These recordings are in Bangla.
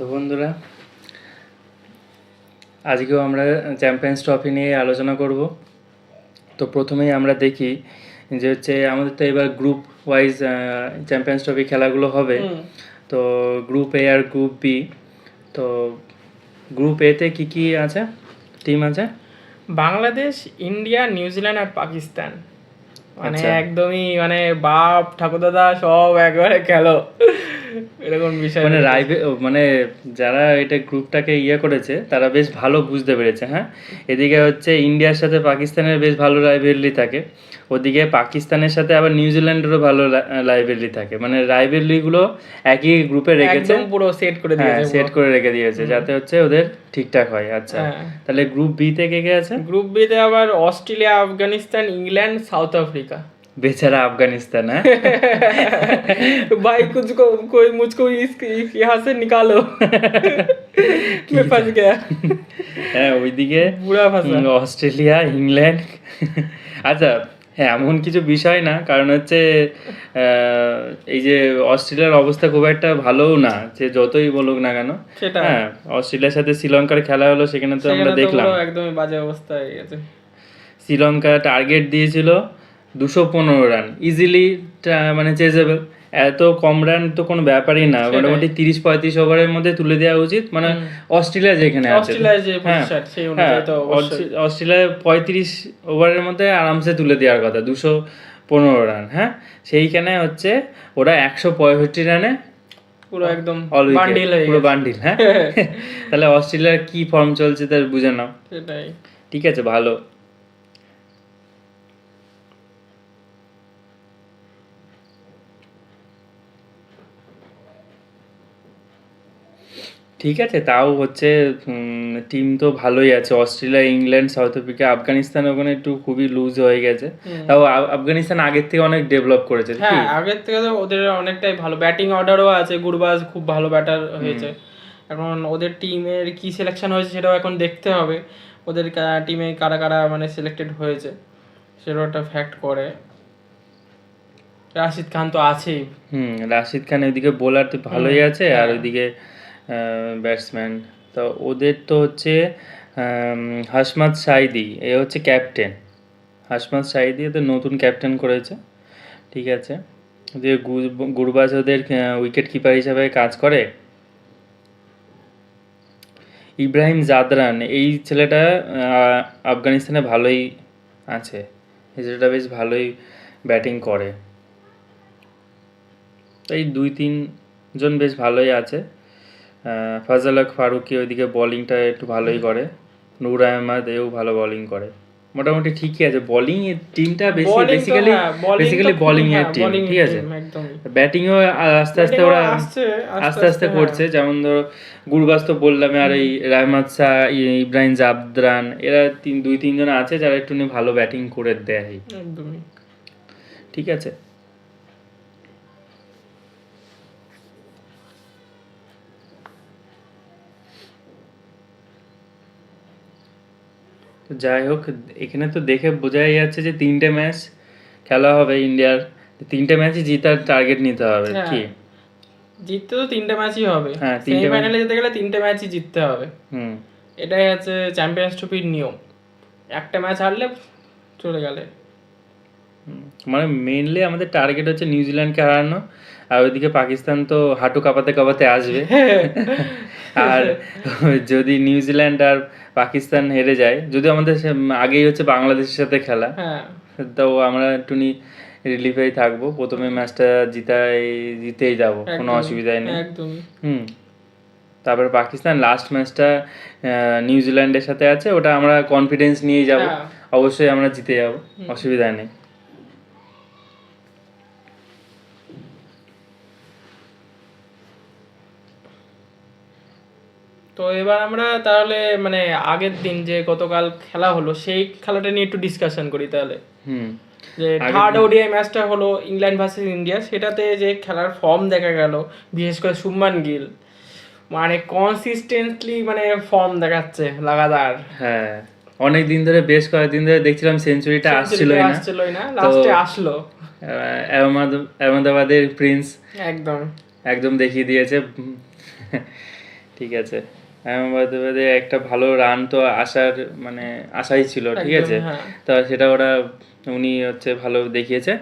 তো বন্ধুরা আজকেও আমরা চ্যাম্পিয়ন্স ট্রফি নিয়ে আলোচনা করব। তো প্রথমেই আমরা দেখি যে হচ্ছে আমাদের তো এবার গ্রুপ ওয়াইজ চ্যাম্পিয়ন্স ট্রফি খেলাগুলো হবে। তো গ্রুপ এ আর গ্রুপ বি তো গ্রুপ এতে কি কি আছে? টিম আছে? বাংলাদেশ ইন্ডিয়া নিউজিল্যান্ড আর পাকিস্তান। মানে আচ্ছা। একদমই মানে বাপ ঠাকুরদাদা সব একবারে খেলো। এরকম বিষয় মানে রাইভে মানে যারা এটা গ্রুপটাকে ইয়ে করেছে তারা বেশ ভালো বুঝতে পেরেছে হ্যাঁ? এদিকে হচ্ছে ইন্ডিয়ার সাথে পাকিস্তানের বেশ ভালো রাইভেলি থাকে। ওদিকে পাকিস্তানের সাথে আবার নিউজিল্যান্ডেরও ভালো রাইভেলি থাকে। মানে রাইভেলিগুলো একই গ্রুপে রেখেছে। পুরো সেট করে হ্যাঁ দিয়েছে সেট করে রেখে দিয়েছে যাতে হচ্ছে ওদের ঠিকঠাক হয়। আচ্ছা হ্যাঁ। তাহলে গ্রুপ বি তে কে কে আছে? গ্রুপ বি তে আবার Australia Afghanistan England South Africa. বেচারা আফগানিস্তান হ্যাঁ भाई कुछ को कोई मुझको इस यहाँ से निकालो मैं फंस गया হ্যাঁ ওইদিকে বুড়া ফাঁসা উম, অস্ট্রেলিয়া ইংল্যান্ড আচ্ছা হ্যাঁ এমন কিছু বিষয় না কারণ হচ্ছে আহ, এই যে অস্ট্রেলিয়ার অবস্থা খুব একটা ভালোও না যে যতই বলুক না কেন সেটা হ্যাঁ অস্ট্রেলিয়ার সাথে শ্রীলঙ্কার খেলা হলো সেখানে তো আমরা সেখানে তো দেখলাম পুরো একদমই বাজে অবস্থা হয়ে গেছে শ্রীলঙ্কা টার্গেট দিয়েছিল দুশো পনেরো রান ইজিলি মানে চেজেবল এত কম রান তো কোনো ব্যাপারই না। মোটামুটি তিরিশ পঁয়ত্রিশ ওভারের মধ্যে তুলে দেওয়া উচিত। মানে অস্ট্রেলিয়া যেখানে আছে। হ্যাঁ, সেই হ্যাঁ, পঁয়ত্রিশ ওভারের মধ্যে আরামসে তুলে দেওয়ার কথা। দুশো পনেরো রান হ্যাঁ? সেইখানে হচ্ছে ওরা একশো পঁয়ষট্টি রানে পুরো একদম বান্ডিল পুরো বান্ডিল হ্যাঁ? তাহলে অস্ট্রেলিয়ার কি ফর্ম চলছে তার বুঝে নাও। সেটাই। ঠিক আছে ভালো। ঠিক আছে তাও হচ্ছে টিম তো ভালোই আছে। Australia England South Africa Afghanistan ওখানে একটু খুবই লুজ হয়ে গেছে। তাও আফ- আফগানিস্তান আগের থেকে অনেক ডেভেলপ করেছে কি হ্যাঁ আগের থেকে তো ওদের অনেকটাই ভালো। ব্যাটিং অর্ডারও আছে গুরবাজ খুব ভালো ব্যাটার হয়েছে। এখন ওদের টিমের কি সিলেকশন হয়েছে সেটাও এখন দেখতে হবে। ওদের টিমে কারা কারা মানে সিলেক্টেড হয়েছে সেটাও একটা ফ্যাক্ট করে। রাশিদ খান তো আছেই। হুম রাশিদ খান ওইদিকে বোলার তো ভালোই আছে আর ওইদিকে ব্যাটসম্যান তো ওদের তো হচ্ছে আম, হাসমাত সাইদি এ হচ্ছে ক্যাপ্টেন হাসমাত সাইদি ওদের নতুন ক্যাপ্টেন করেছে ঠিক আছে? যে গুর- গুরবাজ ওদের উইকেট কিপার হিসাবে কাজ করে। ইব্রাহিম জাদরান এই ছেলেটা আফগানিস্তানে ভালোই আছে। এই ছেলেটা বেশ ভালোই ব্যাটিং করে। এই দুই তিনজন বেশ ভালোই আছে। ফাজাল হক ফারুকি ওইদিকে বোলিংটা একটু ভালোই করে। নূর আহমদ এও ভালো বোলিং করে। মোটামুটি ঠিকই আছে। বোলিং টিমটা বেশি বেসিক্যালি হ্যাঁ, বেসিক্যালি বোলিং এর হ্যাঁ, টিম ঠিক আছে? একদমই। ব্যাটিংও আস্তে আস্তে ওরা আসছে, আস্তে আস্তে করছে। যেমন ধরো গুরবাজ তো বললাম আর এই রাহমাত শাহ ইব্রাহিম জাবদ্রান এরা তিন দুই তিনজন আছে যারা একটু ভালো ব্যাটিং করে দেয়। একদমই। ঠিক আছে? তো যাই হোক এখানে তো দেখে বোঝাই যাচ্ছে যে তিনটে ম্যাচ খেলা হবে ইন্ডিয়ার। তিনটে ম্যাচই জিতার টার্গেট নিতে হবে হ্যাঁ। কি? জিততে তো তিনটে ম্যাচই হবে। হ্যাঁ, তিনটে সেমিফাইনালে যেতে গেলে তিনটে ম্যাচই জিততে হবে। হুম। এটাই হচ্ছে চ্যাম্পিয়ন্স ট্রফির নিয়ম। একটা ম্যাচ হারলে চলে গেলে। মানে মেইনলি আমাদের টার্গেট হচ্ছে নিউজিল্যান্ডকে হারানো আর ওইদিকে পাকিস্তান তো হাঁটু কাঁপাতে কাঁপাতে আসবে। আর যদি নিউজিল্যান্ড আর পাকিস্তান হেরে যায়। যদি আমাদের আগেই হচ্ছে বাংলাদেশের সাথে খেলা। হ্যাঁ। তো আমরা একটুনি রিলিফেই থাকব। প্রথমে ম্যাচটা জিতাই জিতেই যাব। কোনো অসুবিধাই নেই। হুম। তারপরে পাকিস্তান লাস্ট ম্যাচটা নিউজিল্যান্ডের সাথে আছে। ওটা আমরা কনফিডেন্স নিয়ে যাব। হ্যাঁ। অবশ্যই আমরা জিতে যাব। অসুবিধা নেই। তো এবার আমরা তাহলে মানে আগের দিন যে গতকাল খেলা হলো সেই খেলাটা নিয়ে একটু ডিসকাশন করি তাহলে। হুম। যে থার্ড ওডিআই ম্যাচটা হলো ইংল্যান্ড ভার্সেস ইন্ডিয়া সেটাতে যে খেলার ফর্ম দেখা গেল বিশেষ করে শুভমান গিল। মানে কনসিস্টেন্টলি মানে ফর্ম দেখাচ্ছে লাগাতার। হ্যাঁ অনেক দিন ধরে বেশ কয়েকদিন ধরে দেখছিলাম সেঞ্চুরিটা আসছিলই না লাস্টে আসলো। আহ, আহমেদাবাদের প্রিন্স একদম। একদম দেখিয়ে দিয়েছে। ঠিক আছে। আহমেদাবাদে একটা ভালো রান তো আসার মানে আশাই ছিল ঠিক আছে? হ্যাঁ। তো সেটা ওরা উনি হচ্ছে ভালো দেখিয়েছে।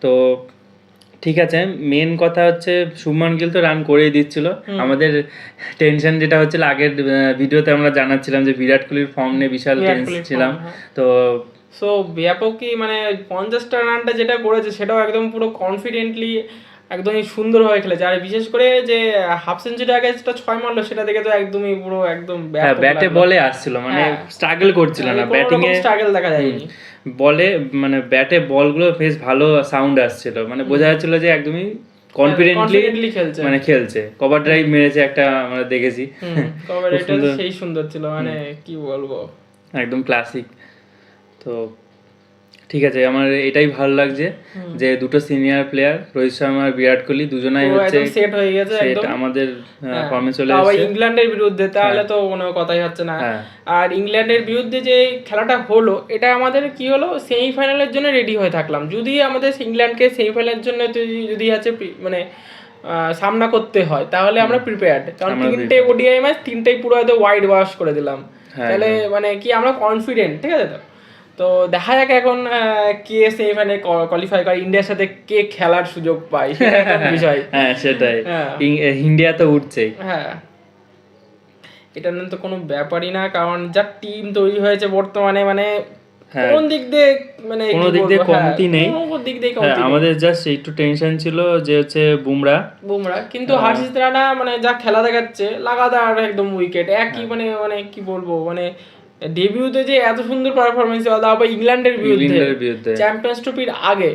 তো ঠিক আছে মেন কথা হচ্ছে শুভমান গিল তো রান করেই দিচ্ছিল। আমাদের টেনশন যেটা হচ্ছিল আগের ভিডিওতে আমরা জানাচ্ছিলাম যে বিরাট কোহলির ফর্ম নিয়ে বিশাল টেন্স ছিলাম। হ্যাঁ। তো সো ব্যাপকই মানে পঞ্চাশটা রানটা যেটা করেছে সেটাও একদম পুরো কনফিডেন্টলি একদমই সুন্দরভাবে খেলেছে। আর বিশেষ করে যে হাফ সেঞ্চুরি আগে যেটা ছয় মারলো সেটা দেখে তো একদমই পুরো একদম হ্যাঁ ব্যাটে বলে আসছিল মানে হ্যাঁ। স্ট্রাগল করছিল না ব্যাটিং এ স্ট্রাগল দেখা যায়নি। বলে মানে ব্যাটে বলগুলো বেশ ভালো সাউন্ড আসছিল মানে বোঝা যাচ্ছিল যে একদমই কনফিডেন্টলি কনফিডেন্টলি খেলছে। মানে খেলছে। কভার ড্রাইভ মেরেছে একটা আমরা দেখেছি। সুন্দর। সেই সুন্দর ছিল মানে কি বলব। একদম ক্লাসিক তো ঠিক আছে আমার এটাই ভালো লাগছে যে দুটো সিনিয়র প্লেয়ার রোহিত শর্মা আর বিরাট কোহলি দুজনাই হচ্ছে সেট হয়ে গেছে সেট একদম। আমাদের হ্যাঁ, ফর্মে চলে তাও এসেছে। ইংল্যান্ডের বিরুদ্ধে তাহলে তো কোনো কথাই হচ্ছে না। হ্যাঁ। আর ইংল্যান্ডের বিরুদ্ধে যে খেলাটা হলো এটা আমাদের কি হলো সেমিফাইনালের জন্য রেডি হয়ে থাকলাম। যদি আমাদের ইংল্যান্ডকে সেমিফাইনালের জন্য যদি- আছে মানে সামনা করতে হয় তাহলে আমরা প্রিপেয়ার্ড কারণ তিনটে ওডিআই ম্যাচ তিনটেই পুরো হয়তো ওয়াইড ওয়াশ করে দিলাম। হ্যাঁ, তাহলে মানে কি আমরা কনফিডেন্ট ঠিক আছে তো? তো দেখা যাক এখন কে সেমিফাইনালে কোয়ালিফাই করে ইন্ডিয়ার সাথে কে খেলার সুযোগ পায় বিষয় হ্যাঁ সেটাই হ্যাঁ। ইন্ডিয়া তো উঠছেই হ্যাঁ এটা নিয়ে তো কোনো ব্যাপারই না কারণ যা টিম তৈরি হয়েছে বর্তমানে মানে হ্যাঁ। কোন দিক দিয়ে মানে কোন দিক দিয়ে হ্যাঁ, কমতি নেই। কোনো দিক দিয়ে হ্যাঁ, কমতি নেই আমাদের জাস্ট একটু টেনশন ছিল যে হচ্ছে বুমরা বুমরা কিন্তু হ্যাঁ। হার্ষিত রানা মানে যা খেলা দেখাচ্ছে লাগাতার একদম উইকেট হ্যাঁ। একই মানে মানে কি বলব মানে ডেবিউতে যে এত সুন্দর পারফরমেন্স আবার ইংল্যান্ডের বিরুদ্ধে ইংল্যান্ডের বিরুদ্ধে। চ্যাম্পিয়ন্স ট্রফির আগে।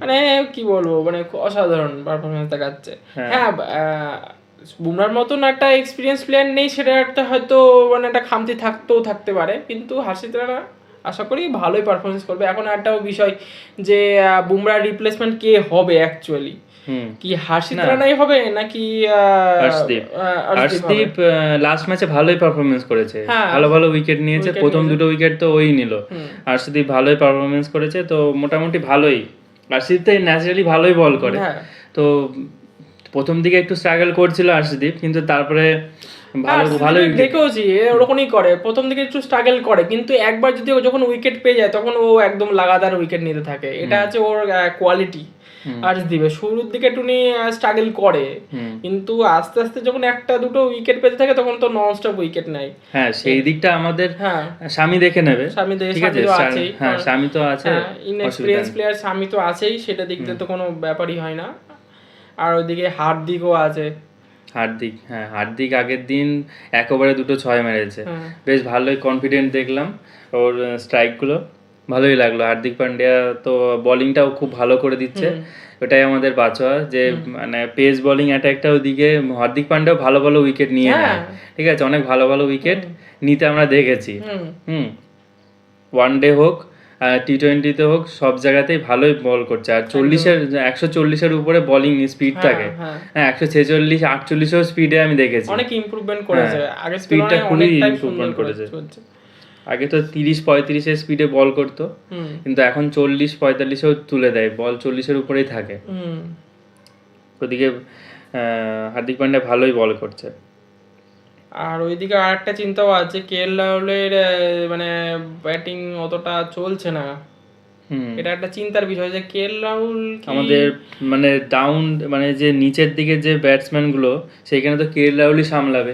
মানে কি বলব মানে অসাধারণ পারফরমেন্স দেখাচ্ছে। হ্যাঁ। হ্যাঁ বুমরার মতন একটা এক্সপিরিয়েন্স প্লেয়ার নেই সেটা একটা হয়তো মানে একটা খামতি থাকতেও থাকতে পারে কিন্তু হাসিত রানা আশা করি ভালোই পারফরমেন্স করবে। এখন একটাও বিষয় যে বুমরার রিপ্লেসমেন্ট কে হবে অ্যাকচুয়ালি কি হার্ষিত না। রানাই হবে নাকি হর্ষদীপ। হর্ষদীপ লাস্ট ম্যাচে ভালোই পারফরমেন্স করেছে। হ্যাঁ। ভালো ভালো উইকেট নিয়েছে। প্রথম দুটো উইকেট তো ওই নিল। হর্ষদীপ ভালোই পারফরমেন্স করেছে তো মোটামুটি ভালোই। হর্ষদীপ তো ন্যাচারালি ভালোই বল করে। হ্যাঁ। তো প্রথম দিকে একটু স্ট্রাগল করছিল হর্ষদীপ কিন্তু তারপরে ভালো ভালোই দেখেওছি ওরকমই করে। প্রথম দিকে একটু স্ট্রাগল করে কিন্তু একবার যদি ও যখন উইকেট পেয়ে যায় তখন ও একদম লাগাতার উইকেট নিতে থাকে। এটা হচ্ছে ওর কোয়ালিটি আর দিবে। শুরুর দিকে টুনি স্ট্রাগল করে। কিন্তু আস্তে আস্তে যখন একটা দুটো উইকেট পেতে থাকে তখন তো নন স্টপ উইকেট নেয়। হ্যাঁ সেই দিকটা আমাদের হ্যাঁ। স্বামী দেখে নেবে। স্বামী দেখে- স্বামী তো আছেই। হ্যাঁ স্বামী তো আছে অসুবিধা ইনএক্সপিরিয়েন্স প্লেয়ার স্বামী তো আছেই সেটা দিক দিয়ে তো কোনো ব্যাপারই হয় না। আর ওইদিকে হার্দিকও আছে। হার্দিক হ্যাঁ হার্দিক আগের দিন এক ওভারে দুটো ছয় মেরেছে। হ্যাঁ। বেশ ভালোই কনফিডেন্ট দেখলাম ওর স্ট্রাইকগুলো ভালোই লাগল। হার্দিক পান্ডিয়া তো বোলিংটাও খুব ভালো করে দিচ্ছে। ওটাই আমাদের বাঁচোয়া যে মানে পেস বোলিং অ্যাটাকটা ওদিকে হার্দিক পান্ডিয়াও ভালো ভালো উইকেট নিয়ে হ্যাঁ। নেয়। ঠিক আছে? অনেক ভালো ভালো উইকেট নিতে আমরা দেখেছি। হুম। ওয়ান ডে হোক টি টোয়েন্টিতে হোক সব জায়গাতেই ভালোই বল করছে। আর চল্লিশের একশো চল্লিশের উপরে বলিং স্পিড হ্যাঁ, থাকে। হ্যাঁ। হ্যাঁ একশো ছেচল্লিশ আটচল্লিশেও স্পিডে আমি দেখেছি। অনেক ইমপ্রুভমেন্ট করেছে। হ্যাঁ, আগের speed টা তুলনায় খুবই সুন্দর করেছে। আগে তো তিরিশ পঁয়ত্রিশের স্পিডে বল করতো কিন্তু এখন চল্লিশ পঁয়তাল্লিশেও তুলে দেয় বল চল্লিশের উপরেই থাকে। ওদিকে হার্দিক পান্ডে ভালোই বল করছে। আর ওইদিকে আর একটা চিন্তাও আছে কে এল রাহুলের মানে ব্যাটিং অতটা চলছে না। এটা একটা চিন্তার বিষয় যে কে রাহুল আমাদের মানে ডাউন মানে যে নিচের দিকে যে ব্যাটসম্যানগুলো সেখানে তো কে রাহুলই সামলাবে।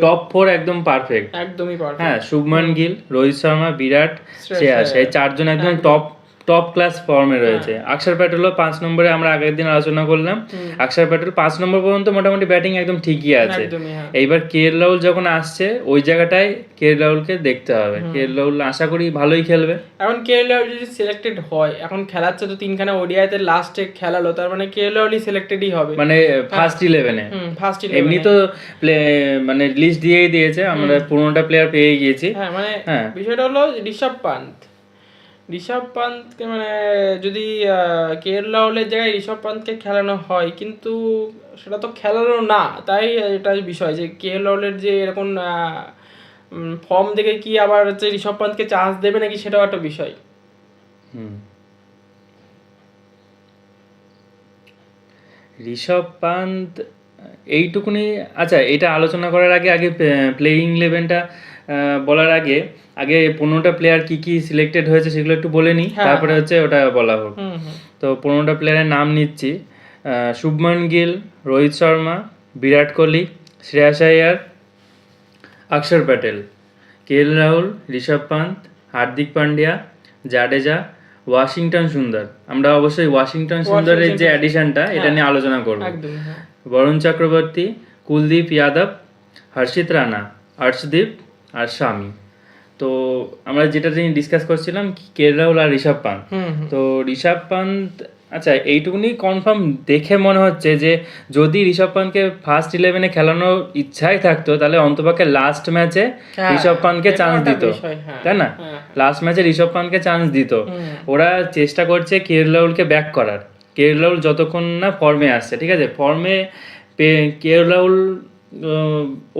টপ ফোর একদম পারফেক্ট একদমই পারফেক্ট হ্যাঁ শুভমান গিল রোহিত শর্মা বিরাট শ্রেয়াস শ্রেয়াস এই চারজন একদম টপ টপ ক্লাস ফর্মে রয়েছে। অক্ষর প্যাটেলও পাঁচ নম্বরে আমরা আগের দিন আলোচনা করলাম। অক্ষর প্যাটেল পাঁচ নম্বর পর্যন্ত মোটামুটি ব্যাটিং একদম ঠিকই আছে। হ্যাঁ। এইবার কে রাহুল যখন আসছে ওই জায়গাটায় কে রাহুলকে দেখতে হবে। কে রাহুল আশা করি ভালোই খেলবে। এখন কে রাহুল যদি সিলেক্টেড হয় এখন খেলাচ্ছে তো তিনখানা ওডিআইতে লাস্টে খেলালো তার মানে কে রাহুলই সিলেক্টেডই হবে। মানে ফার্স্ট ইলেভেনে ফার্স্ট এমনি তো প্লে মানে লিস্ট দিয়েই দিয়েছে আমরা পুরোনোটা প্লেয়ার পেয়ে গিয়েছি। হ্যাঁ মানে হ্যাঁ। বিষয়টা হলো ঋষভ পান্ত ঋষভ পান্তকে মানে যদি কে এল রাহুলের জায়গায় ঋষভ পান্তকে খেলানো হয়, কিন্তু সেটা তো খেলানো না, তাই এটা বিষয় যে কে এল রাহুলের যে এরকম ফর্ম দেখে কি আবার হচ্ছে ঋষভ পান্তকে চান্স দেবে নাকি সেটাও একটা বিষয়। ঋষভ পান্ত এইটুকুনি আচ্ছা এটা আলোচনা করার আগে আগে প্লেইং ইলেভেনটা বলার আগে আগে পনেরোটা প্লেয়ার কি কি সিলেক্টেড হয়েছে সেগুলো একটু বলে নিই হ্যাঁ, তারপরে হচ্ছে ওটা বলা হোক। তো পনেরোটা প্লেয়ারের নাম নিচ্ছি শুভমন গিল রোহিত শর্মা বিরাট Kohli Shreyas Iyer Akshar Patel K L Rahul Rishabh Pant Hardik Pandya Jadeja Washington Sundar. আমরা অবশ্যই ওয়াশিংটন সুন্দরের যে অ্যাডিশনটা এটা নিয়ে আলোচনা করব। হ্যাঁ। বরুণ চক্রবর্তী কুলদীপ যাদব হর্ষিত রানা হর্ষদীপ আর স্বামী। তো আমরা যেটা নিয়ে ডিসকাস করছিলাম কে রাহুল আর ঋষভ পান্ত হুম তো ঋষভ পান্ত আচ্ছা এইটুকুনি কনফার্ম দেখে মনে হচ্ছে যে যদি ঋষভ পান্তকে ফার্স্ট ইলেভেনে খেলানোর ইচ্ছাই থাকতো তাহলে অন্তপক্ষে লাস্ট ম্যাচে ঋষভ পান্তকে এটা চান্স দিত। হ্যাঁ। তাই না। লাস্ট ম্যাচে ঋষভ পান্তকে চান্স দিত। ওরা চেষ্টা করছে কেএল রাহুলকে ব্যাক করার। কেএল রাহুল যতক্ষণ না ফর্মে আসছে ঠিক আছে? ফর্মে কেএল রাহুল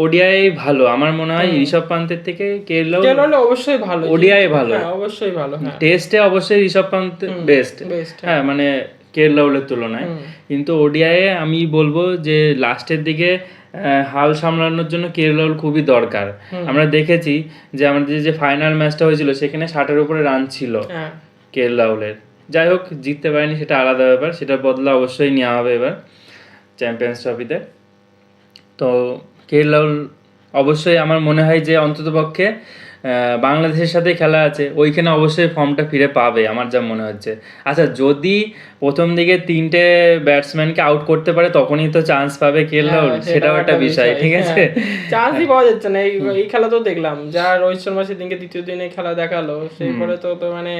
ওডিআই ভালো। আমার মনে হয় ঋষভ পান্তের থেকে রাহুল কেন অবশ্যই ভালো। ওডিআই ভালো। হ্যাঁ অবশ্যই ভালো হ্যাঁ। টেস্টে অবশ্যই ঋষভ পান্ত বেস্ট বেস্ট হ্যাঁ। মানে রাহুলের তুলনায়। কিন্তু ওডিআইয়ে আমি বলব যে লাস্টের দিকে হাল সামলানোর জন্য কেএল রাহুল খুবই দরকার। আমরা দেখেছি যে আমাদের যে ফাইনাল ম্যাচটা হয়েছিল সেখানে ষাটের উপরে রান ছিল হ্যাঁ। রাহুলের যাই হোক জিততে পারেনি সেটা আলাদা ব্যাপার। সেটা বদলা অবশ্যই নেওয়া হবে এবার চ্যাম্পিয়ন্স ট্রফিতে তো কেএল রাহুল অবশ্যই আমার মনে হয় যে অন্ততপক্ষে বাংলাদেশের সাথে খেলা আছে ওইখানে অবশ্যই ফর্মটা ফিরে পাবে আমার যা মনে হচ্ছে। আচ্ছা যদি প্রথম দিকে তিনটে ব্যাটসম্যানকে আউট করতে পারে তখনই তো চান্স পাবে কেএল রাহুল হ্যাঁ, সেটাও একটা বিষয় ঠিক আছে? চান্সই পাওয়া যাচ্ছে না এই খেলা তো দেখলাম যা রোহিত শর্মা সেদিনকে দ্বিতীয় দিনে খেলা দেখাল সেই পরে তো তো মানে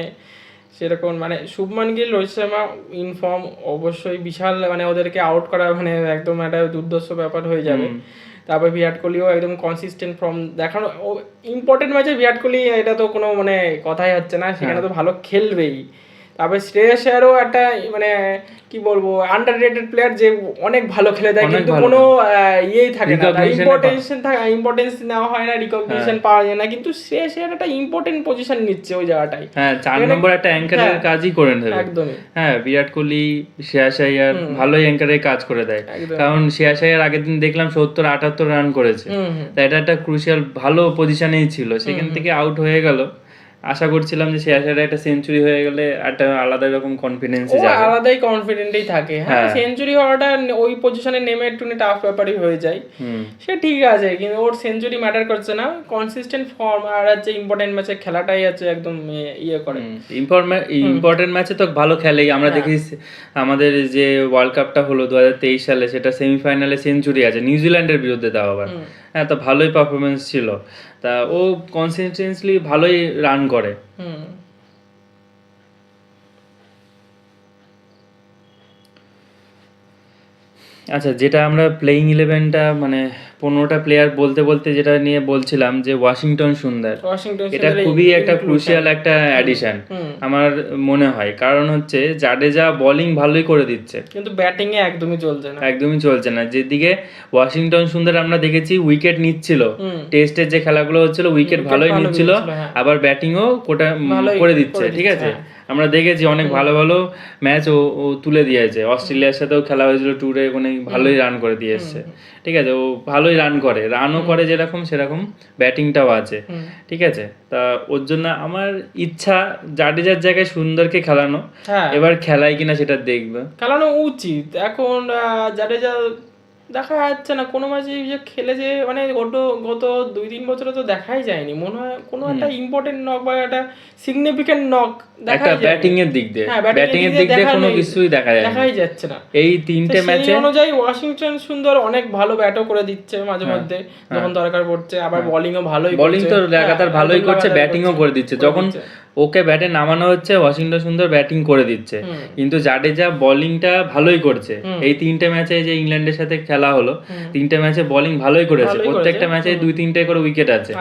সেরকম মানে শুভমান গিল রোহিত শর্মা ইনফর্ম অবশ্যই বিশাল মানে ওদেরকে আউট করা মানে একদম একটা দুর্দর্শ ব্যাপার হয়ে যাবে। তারপর বিরাট কোহলিও একদম কনসিস্টেন্ট ফর্ম দেখানো ইম্পর্টেন্ট ম্যাচে বিরাট কোহলি এটা তো কোনো মানে কথাই হচ্ছে না সেখানে তো ভালো খেলবেই। তারপরে শ্রেয়স আয়ারও একটা মানে কি বলব আন্ডার রেটেড প্লেয়ার যে অনেক ভালো খেলে দেয় কিন্তু কোনো ইয়েই থাকে না। Recognition এ ইম্পর্টেন্স থাকে ইম্পর্টেন্স নেওয়া হয় না রিকগনিশন পাওয়া যায় না কিন্তু শ্রেয়স আয়ার একটা ইম্পর্টেন্ট পজিশন নিচ্ছে ওই জায়গাটাই হ্যাঁ চার নম্বর একটা অ্যাঙ্কারের হ্যাঁ, কাজই করে নেবে। একদমই। হ্যাঁ বিরাট কোহলি শ্রেয়াস আয়ার ভালোই অ্যাঙ্কারের কাজ করে দেয়। কারণ শ্রেয়াস আয়ার আগের দিন দেখলাম সত্তর আটাত্তর রান করেছে। হুম হুম। তা এটা একটা ক্রুশিয়াল ভালো পজিশনেই ছিল। সেখান থেকে আউট হয়ে গেল। আশা করছিলাম যে আয়ার একটা সেঞ্চুরি হয়ে গেলে একটা আলাদা রকম কনফিডেন্সে যাবে। আলাদাই কনফিডেন্টই থাকে। হ্যাঁ হ্যাঁ। সেঞ্চুরি হওয়াটা ওই পজিশনে নেমে একটু টাফ ব্যাপারই হয়ে যায়। সে ঠিক আছে কিন্তু ওর সেঞ্চুরি ম্যাটার করছে না। কনসিস্টেন্ট ফর্ম আর হচ্ছে ইম্পর্টেন্ট ম্যাচে খেলাটাই আছে একদম ইয়ে করে। ইম্পর্টেন্ট ম্যাচে তো ভালো খেলেই। আমরা হ্যাঁ। দেখি আমাদের যে ওয়ার্ল্ড কাপটা হলো দু হাজার তেইশ সালে সেটা সেমিফাইনালে সেঞ্চুরি আছে। নিউজিল্যান্ডের বিরুদ্ধে তাও আবার। হ্যাঁ তো ভালোই পারফরমেন্স ছিল। তা ও কনসিস্টেন্সলি ভালোই রান করে। আচ্ছা যেটা আমরা প্লেইং ইলেভেনটা মানে পনেরোটা প্লেয়ার বলতে বলতে যেটা নিয়ে বলছিলাম যে ওয়াশিংটন সুন্দর এটা খুবই একটা ক্রুশিয়াল একটা অ্যাডিশন আমার মনে হয়। কারণ হচ্ছে জাডেজা বোলিং ভালোই করে দিচ্ছে। কিন্তু ব্যাটিং এ একদমই চলছে না। একদমই চলছে না। যেদিকে ওয়াশিংটন সুন্দর আমরা দেখেছি উইকেট নিচ্ছিল। টেস্টের যে খেলাগুলো হচ্ছিল উইকেট ভালোই নিচ্ছিল। হ্যাঁ। আবার ব্যাটিংও কোটা করে দিচ্ছে ঠিক আছে? আমরা দেখেছি অনেক ভালো ভালো ম্যাচ ও ও তুলে দিয়েছে। অস্ট্রেলিয়ার সাথেও খেলা হয়েছিল ট্যুরে ওখানে ভালোই রান করে দিয়ে এসছে। ঠিক আছে ও ভালোই রান করে। রানও করে যেরকম সেরকম ব্যাটিংটাও আছে। ঠিক আছে তা ওর জন্য আমার ইচ্ছা জাডেজার জায়গায় সুন্দরকে খেলানো হ্যাঁ। এবার খেলায় কিনা সেটা দেখবে। খেলানো উচিত। এখন জাডেজা দেখা যাচ্ছে না কোনো ম্যাচে যে খেলে যে মানে গত গত দুই তিন বছরে তো দেখাই যায়নি। মনে হয় কোনো একটা ইম্পর্টেন্ট নক বা একটা সিগনিফিকেন্ট নক যায় ব্যাটিং এর দিক দিয়ে। হ্যাঁ, ব্যাটিং এর দিক দিয়ে কোনো কিছুই দেখা যায় দেখাই যাচ্ছে না। এই তিনটে ম্যাচে অনুযায়ী ওয়াশিংটন সুন্দর অনেক ভালো ব্যাটও করে দিচ্ছে মাঝে হ্যাঁ, মধ্যে যখন দরকার পড়ছে। আবার বোলিংও ভালোই বোলিং তো লাগাতার হ্যাঁ, ভালোই করছে লাগাতার ব্যাটিংও করে দিচ্ছে। যখন। ওকে ব্যাটে নামানো হচ্ছে ওয়াশিংটন সুন্দর ব্যাটিং করে দিচ্ছে। কিন্তু জাডেজা বোলিংটা ভালোই করছে। এই তিনটে ম্যাচে যে ইংল্যান্ডের সাথে খেলা হলো তিনটে ম্যাচে বোলিং ভালোই করেছে। প্রত্যেকটা ম্যাচে দুই তিনটে করে উইকেট আছে।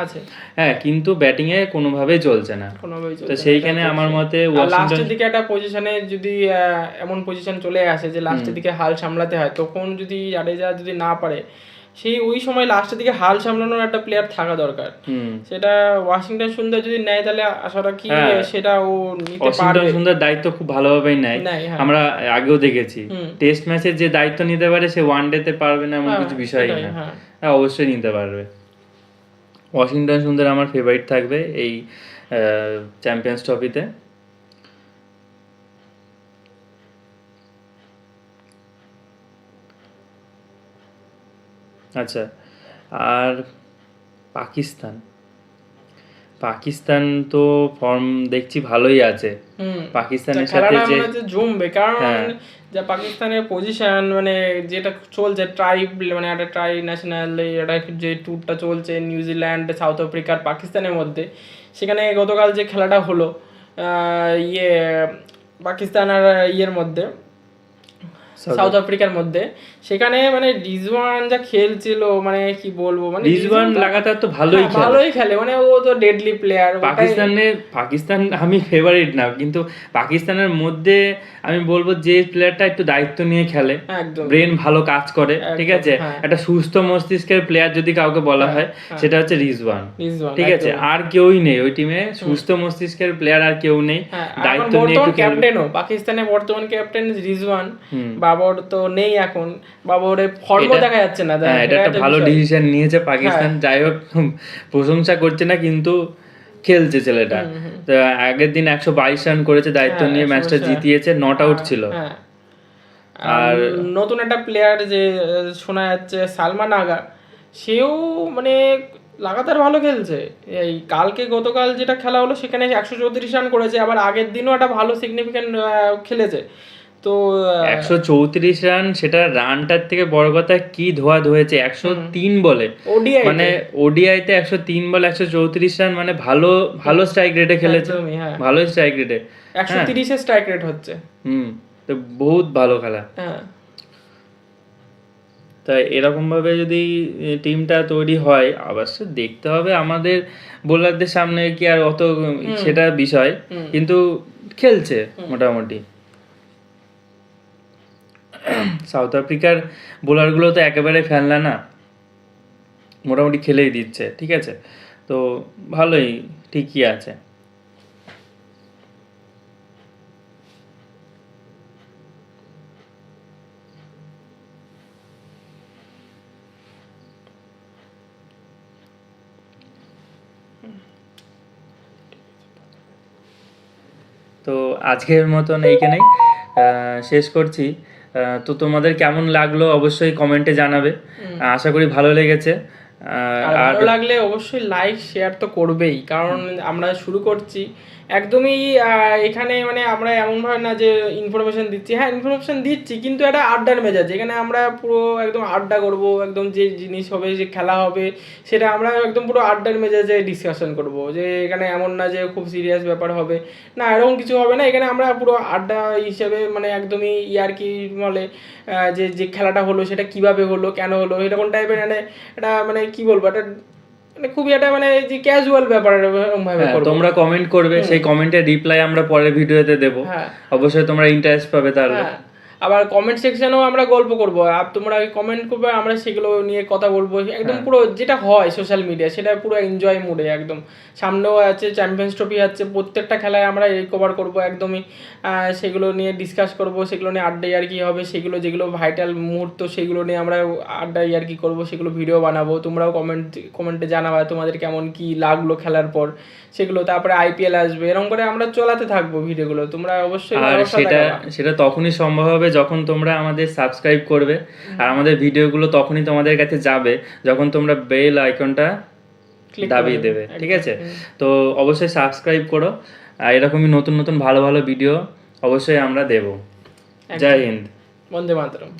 হ্যাঁ কিন্তু ব্যাটিং এ কোনোভাবেই চলছে না। তো। সেইখানে আমার মতে লাস্টের দিকে একটা পজিশনে যদি এমন পজিশন চলে আসে যে লাস্টের দিকে হাল সামলাতে হয় তখন যদি জাডেজা যদি না পারে সেই ওই সময় লাস্টের দিকে হাল সামলানোর একটা প্লেয়ার থাকা দরকার। সেটা ওয়াশিংটন সুন্দর যদি নেয় তাহলে আশা রাখি হ্যাঁ। সেটা ও নিতে পারবে। সুন্দর দায়িত্ব খুব ভালোভাবেই নেয়। হ্যাঁ। আমরা আগেও দেখেছি। টেস্ট ম্যাচের যে দায়িত্ব নিতে পারে সে ওয়ান ডেতে পারবে না এমন হ্যাঁ, কিছু বিষয় না। হ্যাঁ। হ্যাঁ অবশ্যই নিতে পারবে। ওয়াশিংটন সুন্দর আমার ফেভারিট থাকবে এই চ্যাম্পিয়ন্স ট্রফিতে আচ্ছা আর পাকিস্তান। পাকিস্তান তো ফর্ম দেখছি ভালোই আছে। পাকিস্তানের সাথে যে জমবে। কারণ হ্যাঁ। যা পাকিস্তানের পজিশন মানে যেটা চলছে ট্রাইব মানে একটা ট্রাই ন্যাশনাল এটা যে ট্যুরটা চলছে নিউজিল্যান্ড সাউথ আফ্রিকা আর পাকিস্তানের মধ্যে সেখানে গতকাল যে খেলাটা হলো ইয়ে পাকিস্তান আর ইয়ের মধ্যে সাউথ আফ্রিকার মধ্যে। সেখানে মানে রিজওয়ান যা খেলছিল মানে কি বলব মানে রিজওয়ান লাগাতার তো ভালোই হ্যাঁ, খেলে। ভালোই খেলে। মানে ও তো ডেডলি প্লেয়ার পাকিস্তানে পাকিস্তান আমি ফেভারিট না কিন্তু পাকিস্তানের মধ্যে আমি বলব যে প্লেয়ারটা একটু দায়িত্ব নিয়ে খেলে। ব্রেন ভালো কাজ করে ঠিক আছে? হ্যাঁ। একটা সুস্থ মস্তিষ্কের প্লেয়ার যদি কাউকে বলা হয় সেটা হচ্ছে রিজওয়ান। ঠিক আছে? আর কেউই নেই ওই টিমে সুস্থ মস্তিষ্কের প্লেয়ার আর কেউ নেই। হ্যাঁ, দায়িত্ব নিয়ে একটু ক্যাপ্টেনও পাকিস্তানের বর্তমান ক্যাপ্টেন রিজওয়ান হুম। বাবর তো নেই এখন। বাবরের ফর্মও দেখা যাচ্ছে না হ্যাঁ এটা একটা ভালো ডিসিশন নিয়েছে পাকিস্তান। যাই হোক প্রশংসা করছে না কিন্তু খেলছে ছেলেটা। তো আগের দিন একশো বাইশ রান করেছে দায়িত্ব হ্যাঁ, নিয়ে ম্যাচটা জিতিয়েছে নট আউট ছিল। হ্যাঁ। আর নতুন একটা প্লেয়ার যে শোনা যাচ্ছে সালমান আগা সেও মানে লাগাতার ভালো খেলছে। এই কালকে গতকাল যেটা খেলা হলো সেখানে একশো চৌত্রিশ রান করেছে আবার আগের দিনও একটা ভালো সিগনিফিক্যান্ট খেলেছে। তো একশো চৌত্রিশ রান সেটা রানটার থেকে বড় কথা কি ধোয়া ধুয়েছে? একশো তিন বলে। মানে ওডিআইতে একশো তিন বলে একশো চৌত্রিশ রান মানে ভালো ভালো স্ট্রাইক রেটে খেলেছে। হ্যাঁ। ভালো স্ট্রাইক রেটে একশো তিরিশে স্ট্রাইক রেট হচ্ছে। হুম তো বহুত ভালো খেলা। হ্যাঁ। তা এরকম ভাবে যদি টিমটা তৈরি হয় অবশ্য দেখতে হবে আমাদের বোলারদের সামনে কি আর অত সেটা বিষয়। কিন্তু খেলছে মোটামুটি। সাউথ আফ্রিকার বোলারগুলো তো একেবারে ফেলনা না। মোটামুটি খেলেই দিচ্ছে, ঠিক আছে? তো ভালোই, ঠিকই আছে। তো আজকের মতন এইখানেই শেষ করছি। তো তোমাদের কেমন লাগল অবশ্যই কমেন্টে জানাবে। আশা করি ভালো লেগেছে। আর ভালো লাগলে অবশ্যই লাইক শেয়ার তো করবেই। কারণ আমরা শুরু করছি একদমই এখানে মানে আমরা এমনভাবে না যে ইনফরমেশন দিচ্ছি। হ্যাঁ ইনফরমেশন দিচ্ছি, কিন্তু একটা আড্ডার মেজাজ। এখানে আমরা পুরো একদম আড্ডা করব, একদম যে জিনিস হবে, যে খেলা হবে, সেটা আমরা একদম পুরো আড্ডার মেজাজে ডিসকাশন করব। যে এখানে এমন না যে খুব সিরিয়াস ব্যাপার হবে। না, এরকম কিছু হবে না। এখানে আমরা পুরো আড্ডা হিসেবে মানে একদমই ইয়ার কি বলে যে যে খেলাটা হলো, সেটা কীভাবে হলো, কেন হলো, এরকম টাইপের মানে এটা মানে কি বলব? এটা মানে খুবই একটা মানে যে ক্যাজুয়াল ব্যাপার ভাবে হ্যাঁ, তোমরা কমেন্ট করবে সেই কমেন্টের রিপ্লাই আমরা পরের ভিডিওতে দেব। হ্যাঁ। অবশ্যই তোমরা ইন্টারেস্ট পাবে তাহলে। হ্যাঁ। আবার কমেন্ট সেকশনেও আমরা গল্প করব। আর তোমরা কমেন্ট করবে আমরা সেগুলো নিয়ে কথা বলব। একদম হ্যাঁ। পুরো যেটা হয় সোশ্যাল মিডিয়া সেটা পুরো এনজয় মুডে একদম। সামনেও আছে চ্যাম্পিয়ন্স ট্রফি আছে প্রত্যেকটা খেলায় আমরা রিকভার করব একদমই। সেগুলো নিয়ে ডিসকাস করব সেগুলো নিয়ে আড্ডা আর কি হবে সেগুলো যেগুলো ভাইটাল মুহূর্ত সেগুলো নিয়ে আমরা আড্ডা আর কি করব সেগুলো ভিডিও বানাবো। তোমরাও কমেন্ট কমেন্টে জানাবা তোমাদের কেমন কি লাগল খেলার পর। সেগুলো তারপরে আইপিএল আসবে এরকম করে আমরা চলাতে থাকব ভিডিওগুলো তোমরা অবশ্যই সেটা সেটা তখনই সম্ভব হবে যখন তোমরা আমাদের সাবস্ক্রাইব করবে আর আমাদের ভিডিওগুলো তখনই তোমাদের কাছে যাবে যখন তোমরা বেল আইকনটা দাবিয়ে দেবে। ঠিক আছে? তো অবশ্যই সাবস্ক্রাইব করো আর এরকমই নতুন নতুন ভালো ভালো ভিডিও অবশ্যই আমরা দেব। জয় হিন্দ। বন্দে মাতরম।